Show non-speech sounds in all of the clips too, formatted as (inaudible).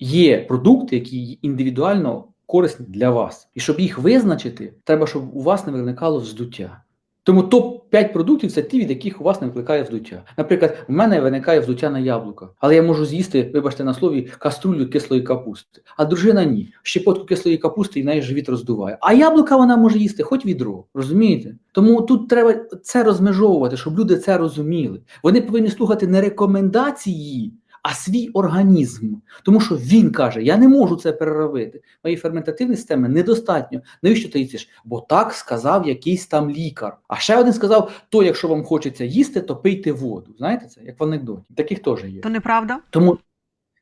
Є продукти, які індивідуально корисні для вас. І щоб їх визначити, треба, щоб у вас не виникало вздуття. Тому топ-5 продуктів це ті, від яких у вас не викликає вздуття. Наприклад, в мене виникає вздуття на яблука, але я можу з'їсти, вибачте на слові, каструлю кислої капусти. А дружина ні. Щепотку кислої капусти і неї живіт роздуває. А яблука вона може їсти хоч відро. Розумієте? Тому тут треба це розмежовувати, щоб люди це розуміли. Вони повинні слухати не рекомендації, а свій організм. Тому що він каже: я не можу це переробити. Моєї ферментативної системи недостатньо. Навіщо ти їсиш? Бо так сказав якийсь там лікар. А ще один сказав: то, якщо вам хочеться їсти, то пийте воду. Знаєте це? Як в анекдоті. Таких теж є. То неправда? Тому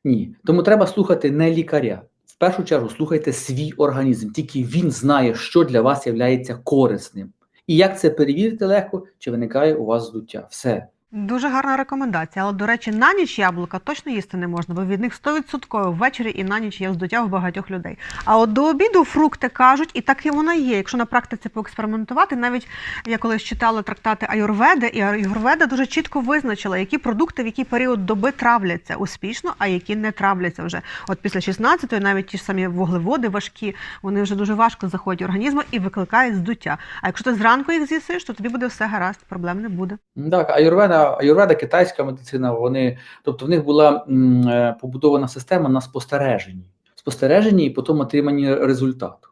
ні. Тому треба слухати не лікаря. В першу чергу слухайте свій організм. Тільки він знає, що для вас є корисним. І як це перевірити легко, чи виникає у вас здуття. Все. Дуже гарна рекомендація. Але, до речі, на ніч яблука точно їсти не можна, бо від них 100% ввечері і на ніч є вздуття у багатьох людей. А от до обіду фрукти кажуть, і так і воно є. Якщо на практиці поекспериментувати, навіть я колись читала трактати Аюрведи, і Аюрведа дуже чітко визначила, які продукти в який період доби травляться успішно, а які не травляться вже. От після 16-ї навіть ті ж самі вуглеводи важкі, вони вже дуже важко заходять в організм і викликають здуття. А якщо ти зранку їх з'їсиш, то тобі буде все гаразд, проблем не буде. Так, аюрведа, аюрведа, китайська медицина, вони, тобто в них була м, е, побудована система на спостереженні. Спостереженні і потім отриманні результату.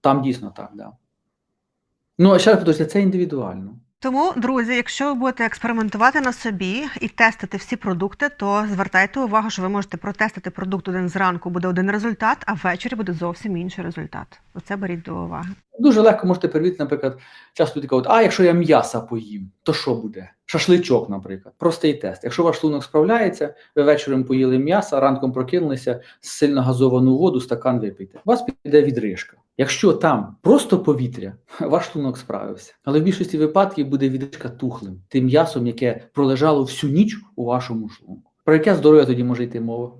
Там дійсно так, да. Ну, а ще раз повторюся, це індивідуально. Тому, друзі, якщо ви будете експериментувати на собі і тестити всі продукти, то звертайте увагу, що ви можете протестити продукт один зранку, буде один результат, а ввечері буде зовсім інший результат. Оце беріть до уваги. Дуже легко можете перевірити, наприклад, часто люди кажуть, а якщо я м'яса поїм, то що буде? Шашличок, наприклад. Простий тест. Якщо ваш шлунок справляється, ви вечором поїли м'ясо, ранком прокинулися, сильно газовану воду, стакан випийте. У вас піде відрижка. Якщо там просто повітря, (laughs) ваш шлунок справився. Але в більшості випадків буде відрижка тухлим, тим м'ясом, яке пролежало всю ніч у вашому шлунку. Про яке здоров'я тоді може йти мова?